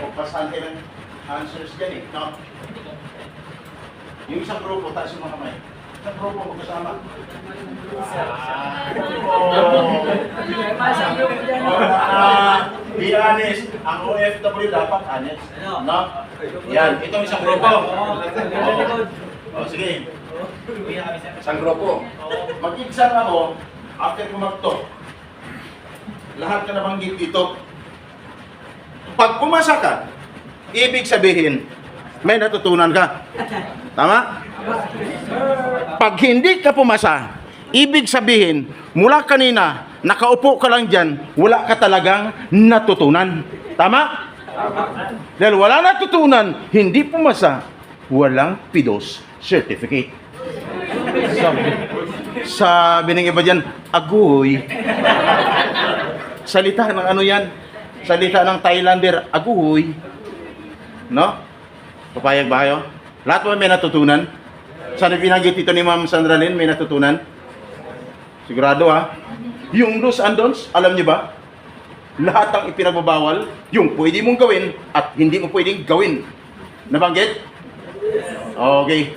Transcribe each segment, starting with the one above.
baka may magpasante ng answers dyan eh. No? Yung isang grupo, taas yung mga kamay. Isang grupo magkasama. Ah, be honest, ang OFW dapat honest. No? Yan, itong isang grupo. Oh, sige. Isang grupo. Mag-exam ako, after ko mag-talk, lahat ka nabanggit dito. Pag pumasa ka, ibig sabihin, may natutunan ka. Tama? Pag hindi ka pumasa, ibig sabihin, mula kanina, nakaupo ka lang dyan, wala ka talagang natutunan. Tama? Dahil wala natutunan, hindi pumasa, walang PIDOS certificate. Sabi, sabi ng iba dyan, agoy. Salita ng ano yan? Salita ng Thailander, agoy. No? Papayag ba kayo? Lahat ba may natutunan? Sana binanggit ito ni Ma'am Sandra Lynn, may natutunan? Sigurado ha? Yung do's and don'ts, alam niyo ba? Lahat ng ipinagbabawal, yung pwede mong gawin at hindi mo pwedeng gawin. Nabanggit? Okay.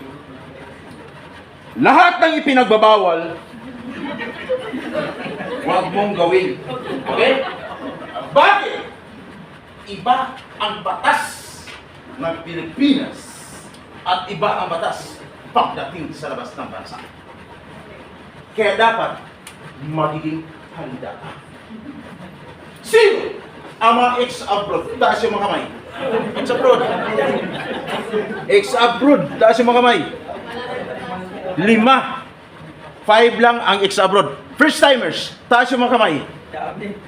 Lahat ng ipinagbabawal, huwag mong gawin. Okay? Bakit? Iba ang batas ng Pilipinas at iba ang batas pagdating sa labas ng bansa. Kaya dapat magiging handa ka. Sino ang mga ex-abroad? Taas yung mga kamay. Ex-abroad. Ex-abroad. Taas yung mga kamay. Lima. Five lang ang ex-abroad. First-timers. Taas yung mga kamay.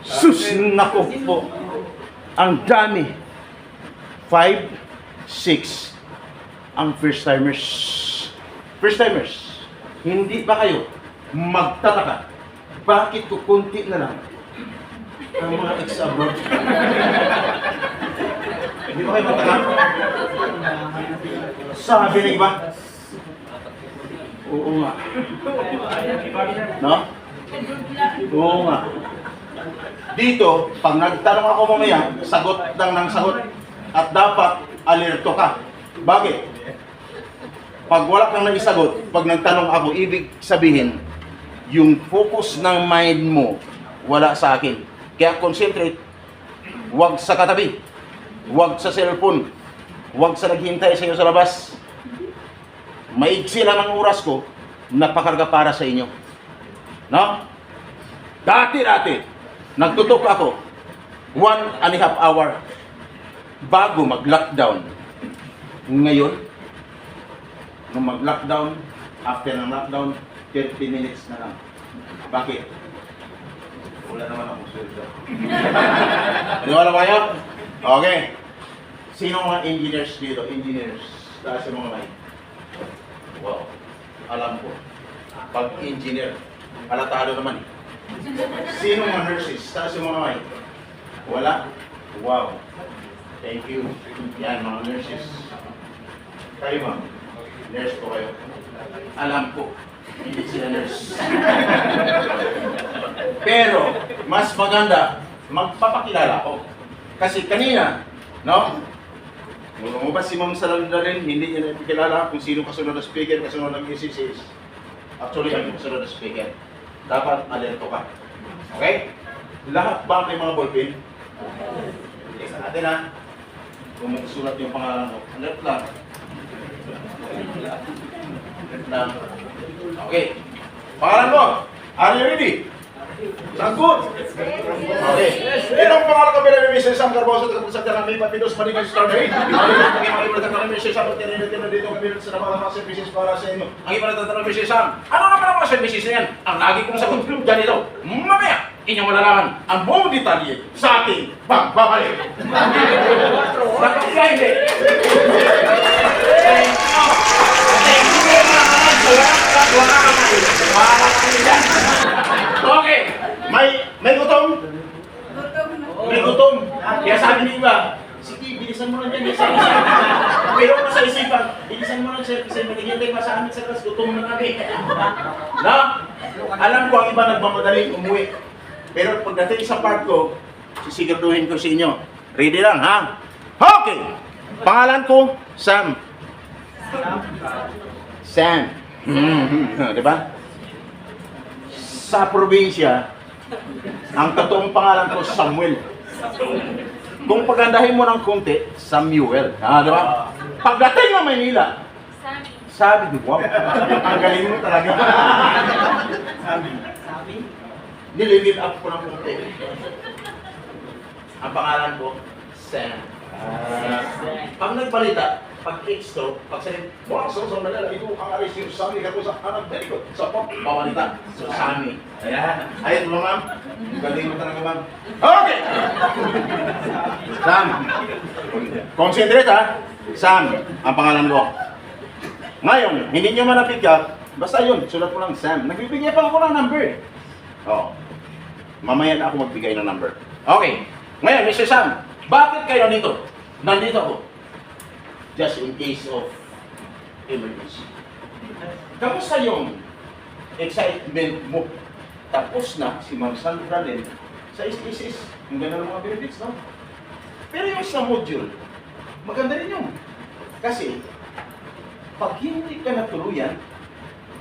Sus, nako po. Ang dami. Five, six ang first-timers. First-timers. Hindi ba kayo magtataka? Bakit ko kunti na lang ang mga ex-abroad? Hindi ba kayo magtataka? Sabi ng iba, Oo nga. No? Oo nga. Dito, pag nagtanong ako mamaya, sagot lang ng sagot. At dapat alerto ka. Bakit? Pag wala kang naisagot, pag nagtanong ako, ibig sabihin, yung focus ng mind mo, wala sa akin. Kaya concentrate, wag sa katabi, wag sa cellphone, wag sa naghihintay sa iyo sa labas. Maigsi lang ang oras ko, napakarga para sa inyo. No? Dati-dati, nagtutok ako, one and a half hour bago mag-lockdown. Ngayon, nung mag-lockdown, after ng lockdown, 30 minutes na lang. Bakit? Wala naman akong sweldo. Paniwala ba kayo? Okay. Sino mga engineers dito? Engineers. Taas yung mga mic. Wow. Alam ko. Pag engineer, alatado naman eh. Sino mga nurses? Taas yung mga mic. Wala? Wow. Thank you. Yan, mga nurses. Kayo ma'am. Nurse po kayo. Alam ko. Hindi sila nurse. Pero, mas maganda, magpapakilala ko. Kasi kanina, no? Nung lumabas si Ma'am Salamda rin, hindi niya napikilala kung sino kasunod na speaker, kasunod ng ECCs. Actually, ang kasunod na speaker. Dapat alerto ka. Okay? Lahat ba may mga ballpen? Bilisan natin ha. Kung magsulat yung pangalan ko. Alert lang. Alert lang. Okay. Pangalan mo. Are you ready? Sagot! Okay. Ito ang pangalan ko bilang Mr. Sam Carboso at sa Tanami Papidos Manigan Star Day. Ang iba ng Mr. Sam at tininitin na dito kami sa mga mga services para sa inyo. Ang iba ng Mr. Sam. Ano naman ang mga services na yan? Ang lagi kong sagot ganito. Mamaya, inyong malalaman ang buong detalye sa ating pagbabalik. Nakakaya hindi. Thank you. Thank you very much. Wala ka, wala ka. Wala ka dyan. Okay. May may gutom? May gutom namin sa class, gutom na kami. na? Alam ko ang iba nagmamadaling umuwi. Pero pagdating sa part ko, sisiguraduhin ko sa inyo. Ready lang, ha? Okay! Pangalan ko, Sam. Sam. Mhm. Di ba? Sa probinsya, ang totoong pangalan ko, Samuel. Kung pagandahin mo ng konti, Samuel. Ah, di ba? Pagdating ng Maynila, sabi ko, wow, ang galing mo talaga. Nililid up ko ng konti. Ang pangalan ko, Sam. Ah, pag nagbalita, pag extra, pag sabi, wow, so so nalala, ito ang alis yung Sami ka sa hanap very good. Sa pop, babalita. So Sami. Ayan. Ayun mo ma'am. Galing mo talaga ma'am. Okay! Sam. Concentrate ha. Sam, ang pangalan ko. Ngayon, hindi nyo man na-pick basta yun, sulat ko lang Sam. Nagbibigay pa ako ng number. Oo. Mamaya na ako magbigay ng number. Okay. Ngayon, Mr. Sam, bakit kayo nandito? Nandito ako. Just in case of emergency. Kamusta yung excitement mo? Tapos na si Ma'am Sandra Len sa SSS. Ang ganda ng mga benefits, no? Pero yung sa module, maganda rin yun. Kasi, pag hindi ka natuluyan,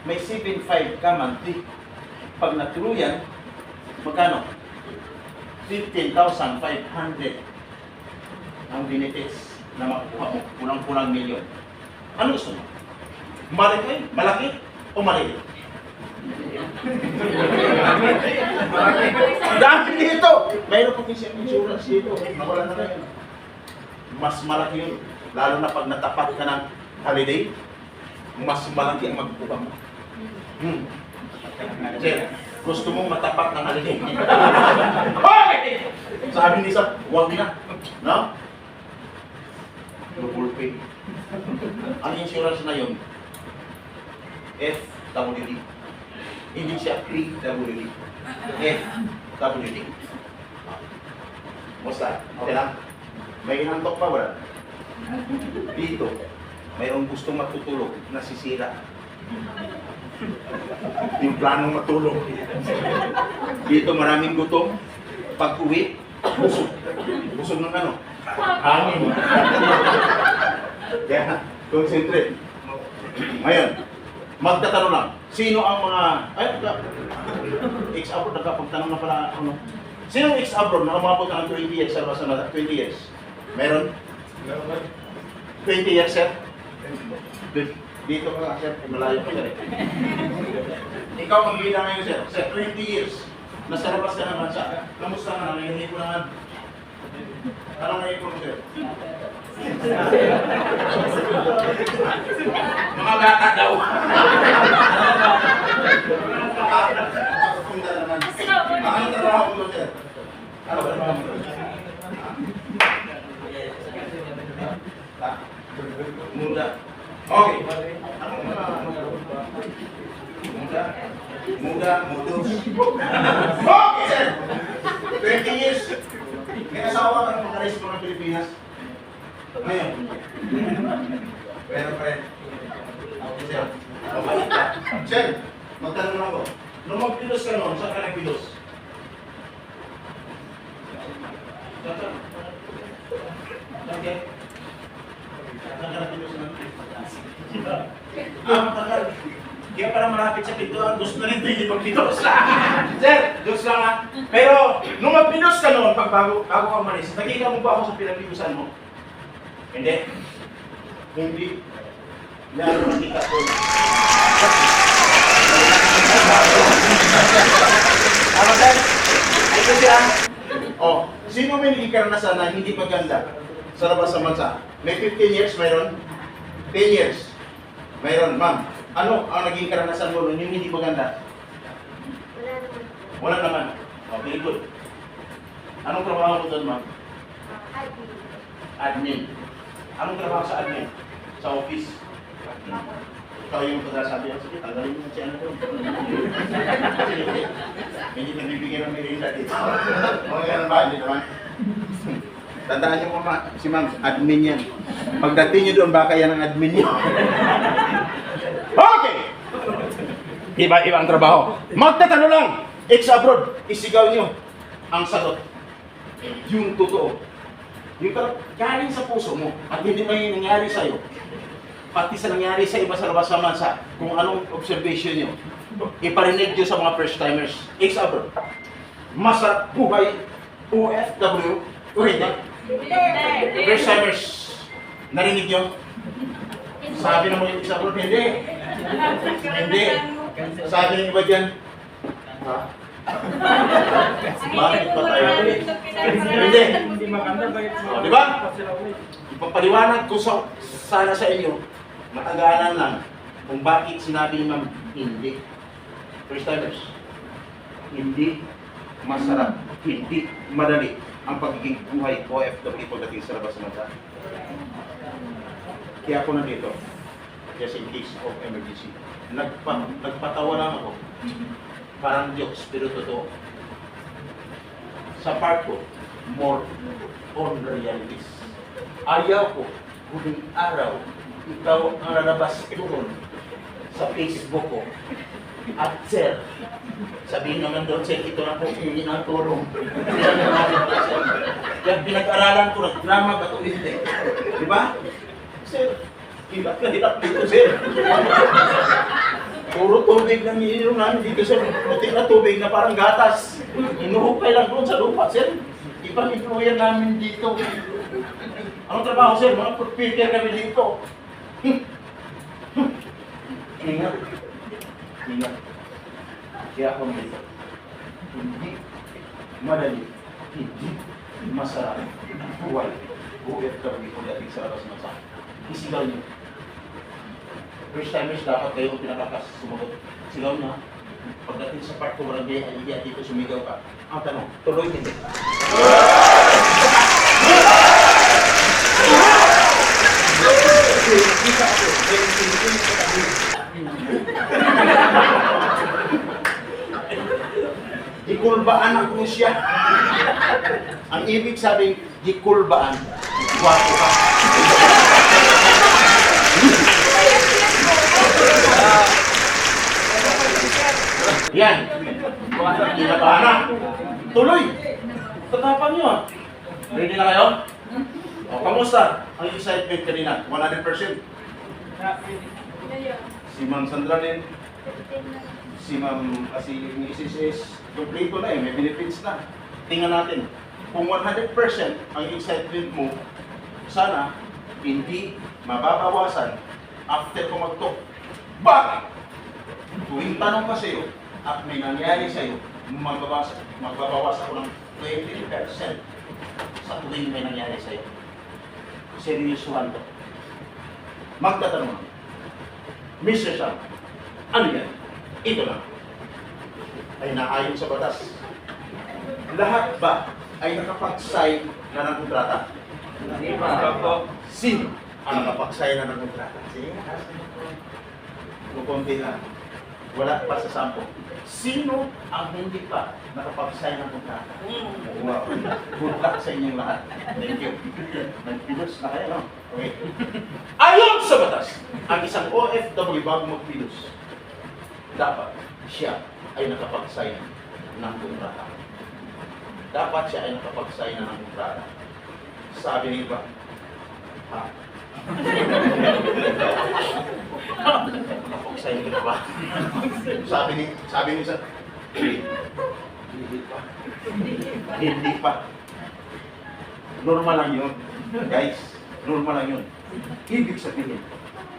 may 7.5 ka monthly. Pag natuluyan, magkano? 15,500 ang benefits na makukuha mo. Kulang-kulang milyon. Ano gusto mo? Malaki, malaki, o maliit? Dami dito! Mayroon pa kasi insurance dito. Nawala na ngayon. Mas malaki yun. Lalo na pag natapat ka ng holiday, mas malaki ang magkukuha mo. Hmm. Sir, gusto mong matapat ng holiday. okay! Sabi ni Sam, huwag na. No? Double pay. Ang insurance na yun, FWD. Hindi siya PWD. FWD. Basta, okay lang? May inantok pa wala? Dito, mayroong gustong matutulog, nasisira. Yung planong matulog. Dito maraming gutom. Pag uwi, busog. Busog ng ano? Hangin. Kaya, concentrate. Ngayon, magtatanong lang. Sino ang mga... Ay, ex-abroad, nagkapagtanong na pala ano. Sino ang ex-abroad na umabot ng 20 years Rasa 20 years? Meron? 20 years, sir? Dito ka, sir. Malayo ka, sir. Ikaw ang bilang ngayon, sir. Sir, 20 years. Nasa labas ka naman sa. Kamusta ka na? Nangyayari ko naman. Anong nangyayari ko, sir? Mga bata daw. Ang Muda. Okay. Muda. Muda, mudos. Okay, sir. 20 years. May asawa ka ng mga ng Pilipinas. Ngayon. Pero, friend. Okay, sir. Mabalik ka. Sir, magtanong ako. Nung magpilos ka noon, saan ka nagpilos? Okay. Saan ka nagpilos noon? Ah, matagal. Kaya para malapit sa pintuan, gusto na rin hindi magpilos. Sir, Diyos lang ha. Pero, nung magpilos ka noon, pag bago, bago ka umalis, nakita mo ba ako sa pinagpilusan mo? Hindi. Hindi. Lalo nakita ko. Ano sir? Ay kasi ah. Oh, sino may naging karanasan na hindi maganda sa labas sa bansa? May 15 years, mayroon? 10 years? Mayroon, ma'am. Ano ang naging karanasan mo nun yung hindi maganda? Wala naman. Oh, very good. Anong trabaho mo doon, ma'am? Admin. Anong trabaho sa admin? Sa office? Ikaw yung pagkasabi ko, sige, tanggalin mo na si ano doon. Hindi nagbibigay ng merinda dito. Mga ganun ba? Hindi naman. Tandaan niyo po, si ma'am, admin yan. Pagdating niyo doon, baka yan ang admin niyo. okay! Iba-iba ang trabaho. Magtatanong lang. Ex abroad, isigaw nyo ang sagot. Yung totoo. Yung galing sa puso mo at hindi may nangyari sa'yo. Pati sa nangyari sa iba sa labas ng bansa, kung anong observation nyo, iparinig nyo sa mga first timers. Ex abroad. Masarap buhay OFW. O hindi. First timers. Narinig nyo? Sabi ng mga ex abroad, hindi. Hindi. Sabi ng iba dyan, ha? Bakit ba tayo? Hindi. Hindi O, di ba? Ipapaliwanag ko sa, sana sa inyo, matagalan lang, kung bakit sinabi ni ma'am, hindi. First timers, hindi masarap, hindi madali ang pagiging buhay OFW pagdating sa labas ng bansa. Kaya ako nandito, just in case of emergency. Nagpa, nagpatawa lang ako. Parang jokes, pero totoo. Sa part ko, more on realities. Ayaw ko, huling araw, ikaw ang lalabas doon sa Facebook ko. At sir, sabihin naman doon, sir, ito na po hindi ng tulong. Yan ang natin, sir. Yan pinag-aralan ko ng drama ba ito hindi? Di ba? Sir, hirap na hirap dito, sir. Puro tubig na iniinom namin dito, sir. Puti na tubig na parang gatas. Inuhukay lang doon sa lupa, sir. Ibang employer namin dito. Anong trabaho, sir? Mga prepare kami dito. Ingat. Ingat. Kaya ako dito. Hindi madali. Hindi masarap. Buhay. OFW kung dating sa labas ng sa Isigaw niyo. First timers dapat kayo ang pinakakas sumagot. Sigaw niyo ha. Pagdating sa part 2, walang gaya, hindi at dito sumigaw ka. Ang tanong, tuloy hindi. Kita ako, very simple sa tabi. Gikulbaan ako siya. Ang ibig sabihin, gikulbaan, gwapo ka. Yan. Kinabahan na. Tuloy. Tatapang nyo ah. Ready na kayo? O, kamusta? Ang excitement kanina? 100%. Si Ma'am Sandra din. Si Ma'am, ah, si Mrs. kompleto na eh, may benefits na. Tingnan natin. Kung 100% ang excitement mo, sana hindi mababawasan after ko mag-talk. Bakit? Tuwing tanong ka sa'yo at may nangyari sa'yo, magbabawas, magbabawas ako ng 20% sa tuwing may nangyari sa'yo. Seryosohan to. Magtatanong. Mr. Sam, ano yan? Ito na. Ay naayon sa batas. Lahat ba ay nakapag-sign na ng kontrata? Hindi pa. Sino ang nakapag-sign na ng kontrata? Sige, Kukunti na. Wala pa sa sampo. Sino ang hindi pa nakapag-sign ng kontrata? Wow. Good luck sa inyong lahat. Thank you. Nagpilos na kayo, no? Okay. Ayon sa batas, ang isang OFW bago magpilos, dapat siya ay nakapag-sign ng kontrata. Dapat siya ay nakapag-sign na ng kontrata. Sabi ni iba, ha? Nakapag-sign ka na ba? sabi ni, sabi ni isa, hindi pa. Hindi pa. Normal lang yun. Guys, normal lang yun. Ibig sabihin,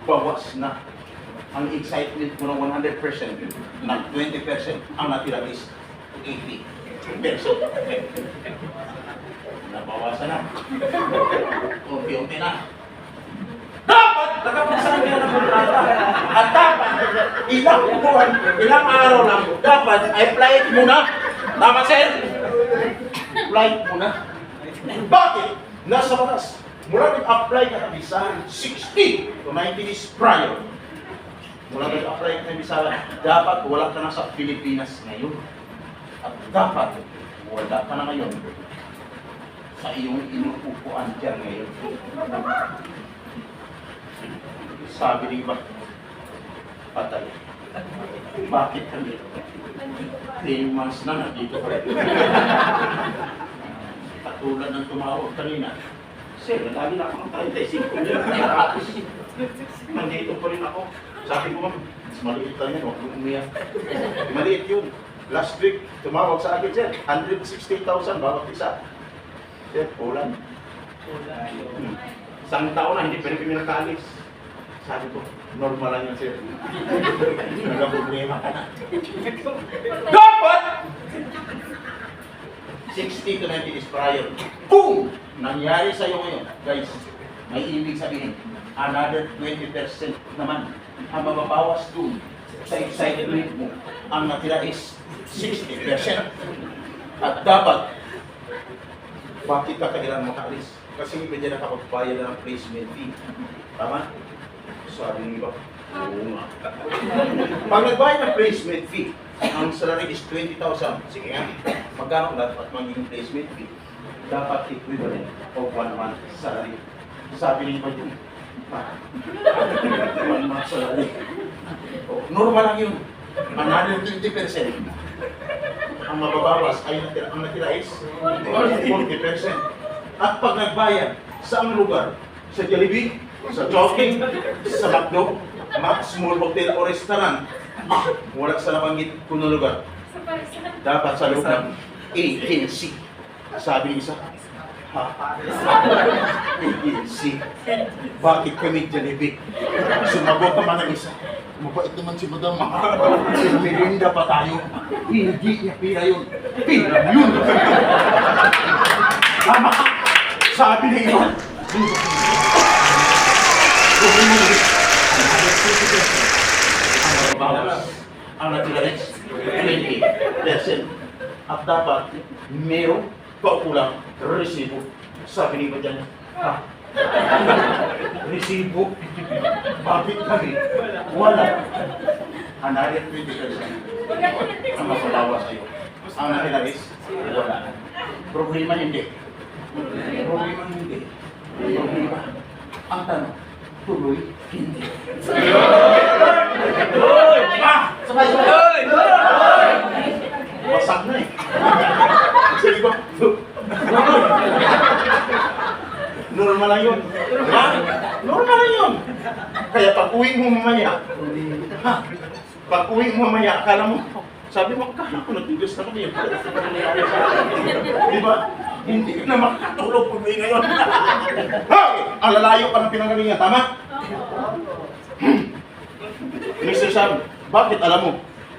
bawas na ang excitement mo ng 100%, ng 20%, ang natira is 80%. Nabawasan na. Unti-unti na. Dapat nakapagsabi ka ng kontrata. At dapat, ilang buwan, ilang araw lang, dapat ay flight muna. Tama, sir? Flight muna. Bakit? Nasa batas. Mula nag-apply ka ng visa, 60 to 90 days prior. Mula nag-apply ka ng dapat wala ka na sa Pilipinas ngayon. At dapat, wala ka na ngayon sa iyong inuupuan dyan ngayon. Sabi ni iba, patay. Bakit kami? 10 months na nandito pa rin. Katulad ng tumawag kanina. Sir, lagi na ako ng 35 million. Tapos, nandito pa rin ako. Sabi ko, ma'am, maliit lang yan, huwag mong umiyak. Maliit yun. Last week, tumawag sa akin, sir, 160,000 bawat isa. Sir, kulang. Hmm. Isang taon na, hindi pa rin kami nakaalis. Sabi ko, normal lang yan, sir. Nagka-problema ka na. Dapat! 60 to 90 days prior. Boom! Nangyari sa iyo ngayon. Guys, may ibig sabihin, another 20% naman ang mababawas dun sa excitement mo. Ang natira is 60%. At dapat, bakit ka kailangan makaalis? Kasi pwede na kapagbayad ng placement fee. Tama? Sabi ng iba, oo nga. Pag nagbayad ng placement fee, ang salary is 20,000. Sige nga, magkano dapat magiging placement fee? Dapat equivalent of one month salary. Sabi ng iba yun, one month salary. Normal lang yun. Another 20%. Ang mababawas ay ang natira is 40%. At pag nagbayad, sa ang lugar? Sa Jollibee? Sa Jogging? Sa McDo? Max Small Hotel o Restaurant? Wala sa nabanggit kung lugar. Dapat sa loob ng agency. Sabi ng isa, ha? Agency? Bakit kami Jollibee? Sumagot naman ng isa. Mabait naman si Madam. Merinda pa tayo. Hindi niya pira yun. Pira yun. Tama. Sabi ng iba. Ang mababawas. Ang natira is 20%. At dapat, meron paukulang resibo. Sabi ni iba dyan, ha? Resibo? Bakit kami? Wala. Another 20%. Ang mababawas sa'yo. Ang natira is wala. Problema hindi. Problema hindi. Problema. Ang tanong, tuloy hindi. Ah! Sabay, sabay! Wasak na eh. Ko. Normal lang yun. Ha? Normal lang yun. Kaya pag uwi mo mamaya, ha? Pag uwi mo mamaya, akala mo, sabi mo, akala ko nagtigas na kami. Di ba? Hindi ka na makatulog pag uwi ngayon. Hoy! Ang lalayo ka ng pinangalingan, tama? Mr. Sam, bakit alam mo?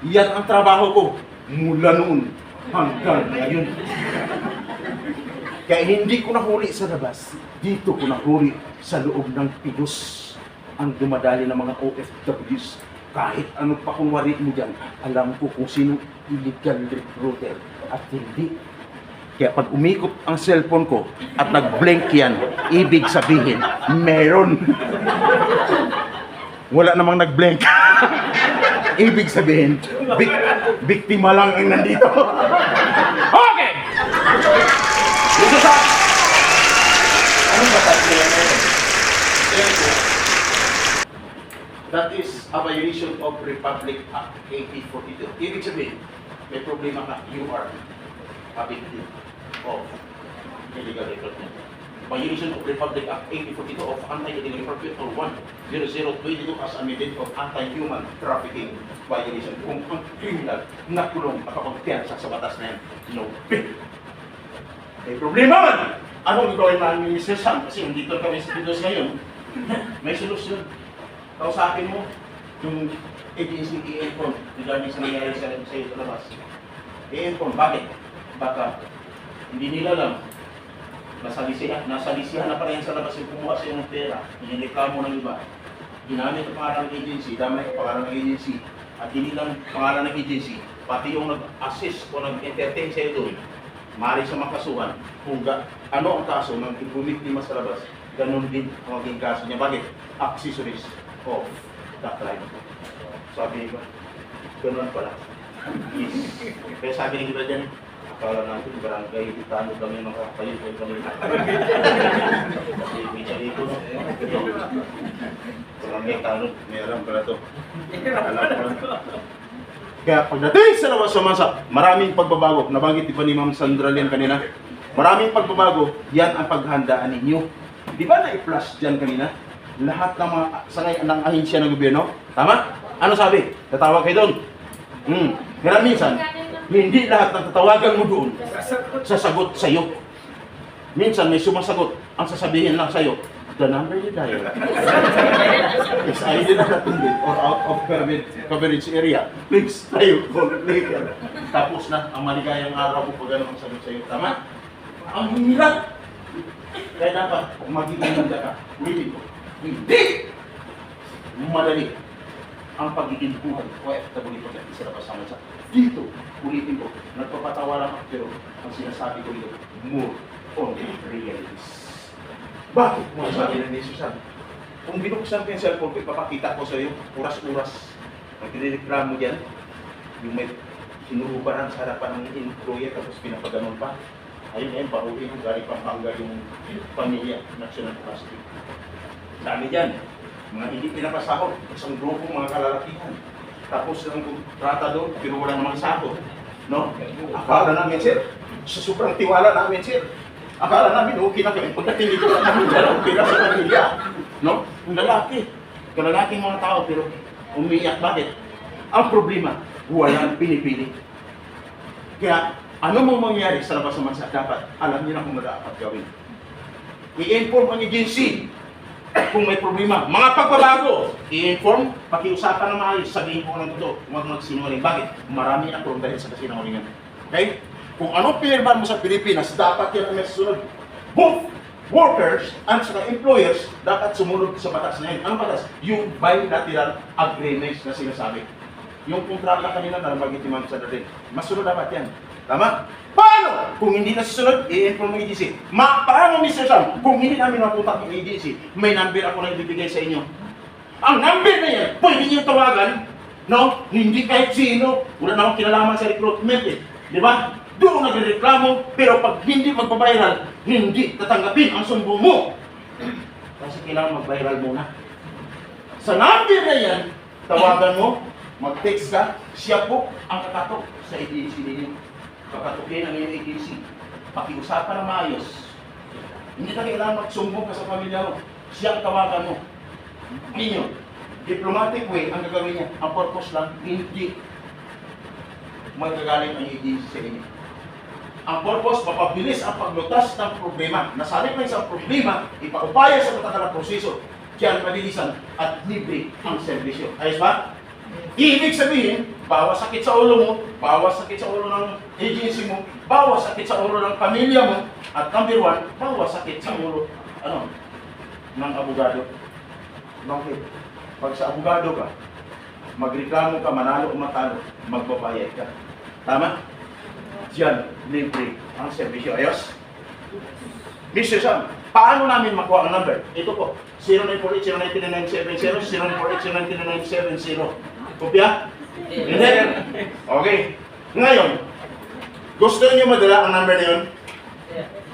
Yan ang trabaho ko mula noon hanggang ngayon. Kaya hindi ko nahuli sa labas. Dito ko nahuli sa loob ng pilos ang dumadali ng mga OFWs. Kahit ano pa kung wari mo dyan, alam ko kung sino illegal recruiter at hindi. Kaya pag umikot ang cellphone ko at nag-blink yan, ibig sabihin, meron. Wala namang nag-blink. ibig sabihin, bik- biktima lang ang nandito. okay! Dito sa... Ano ba That is a violation of Republic Act 1842. Ibig sabihin, may problema ka, you are a victim of illegal recruitment. Violation of Republic Act 1842 of Anti-Illegal Recruitment or 10022 as amended of Anti-Human Trafficking Violation. Kung ang criminal na kulong sa batas na yan, no bail. May problema man! Anong gagawin namin ni Mr. Sam? Kasi nandito kami sa Pidos ngayon. May solusyon. Kausapin mo yung agency i-inform regarding sa nangyayari sa iyo sa labas. I-inform. Bakit? Baka hindi nila alam nasa lisihan, nasa lisihan na pala yan sa labas yung kumuha sa iyo ng pera, inireklamo ng iba. Ginamit ang pangalan ng agency, dami ang pangalan ng agency, at hindi lang pangalan ng agency, pati yung nag-assist o nag-entertain sa iyo doon, maaari sa makasuhan kung ga, ano ang kaso ng bumiktima sa labas, ganun din ang maging kaso niya. Bakit? Accessories of the crime. Sabi ko, ganun pala. Yes. Kaya sabi ng iba dyan, Akala natin barangay Itano lang yung nakakayo kay kami. Kasi bisa dito? Barangay Itano, meron pala to. Alam ko lang. Kaya pagdating sa lawas sa masa, maraming pagbabago. Nabanggit di ba ni Ma'am Sandra Lian kanina? Maraming pagbabago, yan ang paghandaan ninyo. Di ba na-flash dyan kanina? Lahat ng mga sangay ng ahensya ng gobyerno. Tama? Ano sabi? Tatawag kayo doon. Hmm. Kaya minsan, hindi lahat ng tatawagan mo doon sasagot sa iyo. Minsan may sumasagot, ang sasabihin lang sa iyo, the number you dial is either not attended or out of coverage, coverage area. Please tayo call later. Tapos na ang maligayang araw ko pag ano ang sagot sa iyo. Tama? Ang hirap. Kaya dapat, kung magiging handa ka, ulitin ko, hindi madali ang pagiging buhay o FW ko sa labas sa. Dito, ulitin ko, nagpapatawa lang ako, pero ang sinasabi ko dito, more on realities. Bakit mo sabi ng Jesus sabi? Kung binuksan ko yung cellphone ko, ipapakita ko sa iyo, oras-oras. Magre-reklamo dyan, yung may sinurubaran sa harapan ng employer tapos pinapaganon pa. Ayun ayun, pahuwi ko, galing Pampanga yung pamilya, National Plastic. Sabi dyan, mga hindi pinapasahod, isang grupo mga kalalakihan. Tapos ang kontrata doon, pero wala namang sahod. No? Akala namin, sir, sa sobrang tiwala namin, sir, akala namin okay na kami. Pagdating dito, namin dyan, okay na sa pamilya. No? Ang lalaki, kalalaking mga tao, pero umiyak. Bakit? Ang problema, walang pinipili. Kaya, ano mo mangyari sa labas ng bansa, dapat alam niyo na kung dapat gawin. I-inform ang agency kung may problema. Mga pagbabago, i-inform, pakiusapan ng maayos, sabihin ko ng totoo, huwag magsinungaling. Bakit? Marami na tulong dahil sa kasinungalingan. Okay? Kung ano pinirman mo sa Pilipinas, dapat yan ang may susunod. Both workers and saka employers dapat sumunod sa batas na yun. Ang batas? Yung bilateral agreements na sinasabi. Yung kontrata kanina na Ma'am Sandra din. Masunod dapat yan. Tama? Paano? Kung hindi na susunod, i-inform ng agency. Ma, paano, Mr. Sam? Kung hindi namin mapunta ng agency, may number ako na ibibigay sa inyo. Ang number na yan, pwede niyo tawagan, no? Hindi kahit sino. Wala na akong kinalaman sa recruitment eh. Di ba? Doon nagreklamo, pero pag hindi magpabayral, hindi tatanggapin ang sumbong mo. Kasi kailangan mag-viral muna. Sa number na yan, tawagan mo, mag-text ka, siya po ang kakatok sa agency ninyo. Kakatukin ang iyong agency. Pakiusapan ng maayos. Hindi na kailangan magsumbong ka sa pamilya mo. Siya ang tawagan mo. Ninyo, diplomatic way ang gagawin niya. Ang purpose lang, hindi magagaling ang agency sa inyo. Ang purpose, mapabilis ang paglutas ng problema. Nasanip na isang problema, ipaupaya sa matagal proseso. Diyan mabilisan at libre ang serbisyo. Ayos ba? Ibig sabihin, bawas sakit sa ulo mo, bawas sakit sa ulo ng agency mo, bawas sakit sa ulo ng pamilya mo, at number one, bawas sakit sa ulo ano, ng abogado. Bakit? Pag sa abogado ka, magreklamo ka, manalo o matalo, magbabayad ka. Tama? Diyan, libre ang serbisyo. Ayos? Mr. Sam, paano namin makuha ang number? Ito po, 0948-093970, 0948-093970. Kopya? Hindi? Okay. Ngayon, gusto niyo madala ang number na yun?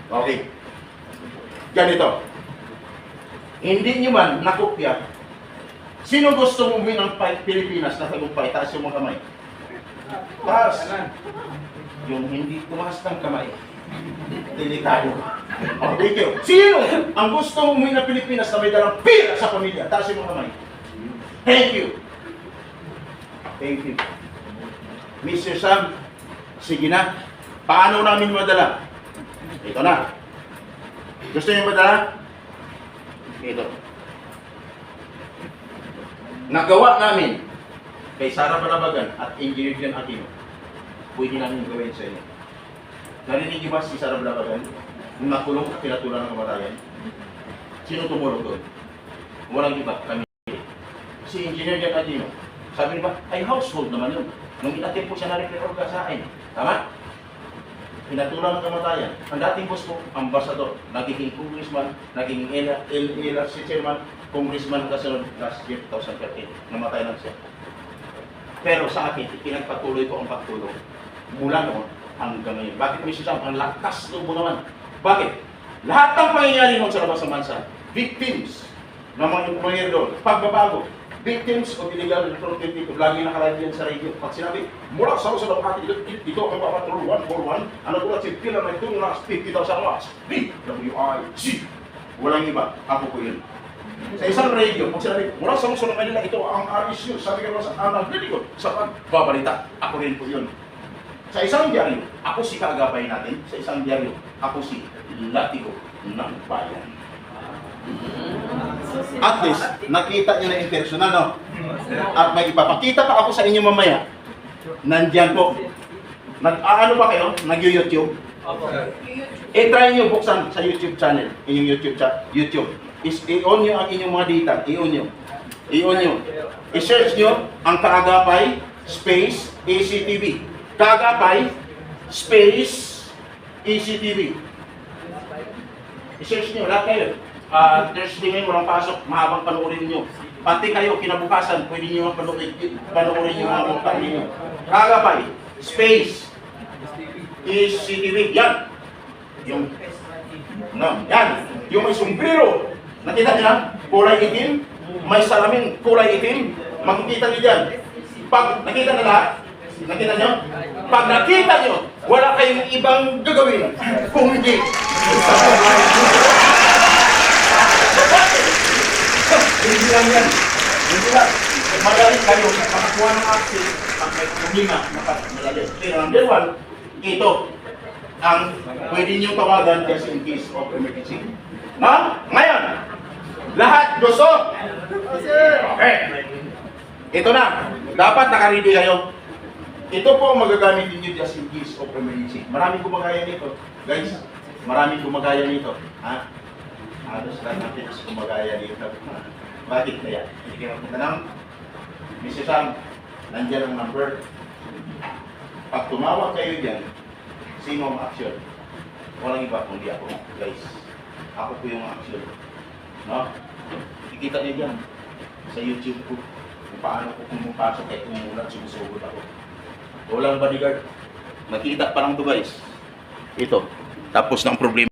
Okay. Ganito. Hindi niyo man nakopya, sino gusto umuwi ng Pilipinas na tagumpay? Taas yung mga kamay. Taas. Yung hindi tumaas ng kamay. Delikado. Oh, thank you. Sino ang gusto umuwi ng Pilipinas na may dalang pira sa pamilya? Taas yung mga kamay. Thank you. Thank you. Mr. Sam, sige na. Paano namin madala? Ito na. Gusto niyo madala? Ito. Nagawa namin kay Sara Balabagan at Engineer Aquino. Pwede namin gawin sa inyo. Narinig niyo ba si Sara Balabagan? Nung nakulong at pinatulan ng kamatayan? Sino tumulong doon? Walang iba, kami. Si Engineer Jan Aquino. Sabi niya ba, ay household naman yun. Nung inatin po siya na ka sa akin. Tama? Pinatulang ng kamatayan. Ang dating boss ko, ambassador, naging congressman, naging LRC chairman, congressman kasunod last year, 2013. Namatay lang siya. Pero sa akin, pinagpatuloy ko ang pagtulong. Mula noon hanggang ngayon. Bakit Mr. Sam? Ang lakas loob mo naman. Bakit? Lahat ng pangyayari mo sa labas ng bansa, victims ng mga employer doon, pagbabago, victims of illegal recruitment dito, lagi nakalive yan sa radio. Pag sinabi, mula sa sa Makati, dito, dito ang patrol 141, ano ko si Pila na ito, na 50,000 watts, DWIC. Walang iba, ako po yun. Sa isang radio, pag sinabi, mula sa Luzon, Manila, ito ang RSU, sabi ka sa lilikod, sa pagbabalita, ako rin po yun. Sa isang dyaryo, ako si kaagapay natin. Sa isang dyaryo, ako si Latigo ng Bayan. At least, nakita niyo na in person, ano? At may ipapakita pa ako sa inyo mamaya. Nandyan po. Nag-aano ba kayo? Nag-YouTube? Opo. Eh, try nyo buksan sa YouTube channel. Inyong YouTube cha YouTube. Is i-on nyo ang inyong mga data. I-on nyo. I-on nyo. I-search nyo ang Kaagapay space ACTV. Kaagapay space ACTV. I-search nyo. Lahat kayo. Ah, Thursday ngayon, walang pasok. Mahabang panoorin nyo. Pati kayo, kinabukasan, pwede nyo ang panoorin, panoorin nyo ang mga ninyo. Kaagapay space ACTV. Yan. Yung No, yan. Yung may sombrero. Nakita niyo na? Kulay itim. May salamin kulay itim. Makikita niyo dyan. Pag nakita na lahat, nakita niyo? Pag nakita niyo, wala kayong ibang gagawin. Kung hindi. Hindi lang yan. Hindi lang. Madali kayo makakuha ng access pag may problema. Madali. Pero number one, ito, ang pwede niyong tawagan just in case of emergency. No? Ngayon, lahat gusto? Okay. Ito na. Dapat nakaready kayo. Ito po ang magagamit ninyo just in case of emergency. Maraming gumagaya nito. Guys, maraming gumagaya nito. Ha? Halos lahat natin is gumagaya dito. Bakit kaya? Hindi kayo makita ng Mr. Sam, nandiyan ang number. Pag tumawag kayo dyan, sino ang action? Walang iba kundi ako, guys. Ako po yung action. No? Ikita niyo dyan sa YouTube ko kung paano ko pumapasok kahit umulat, sumusugod ako. Walang bodyguard. Nakita pa lang to guys. Ito. Tapos ng problema.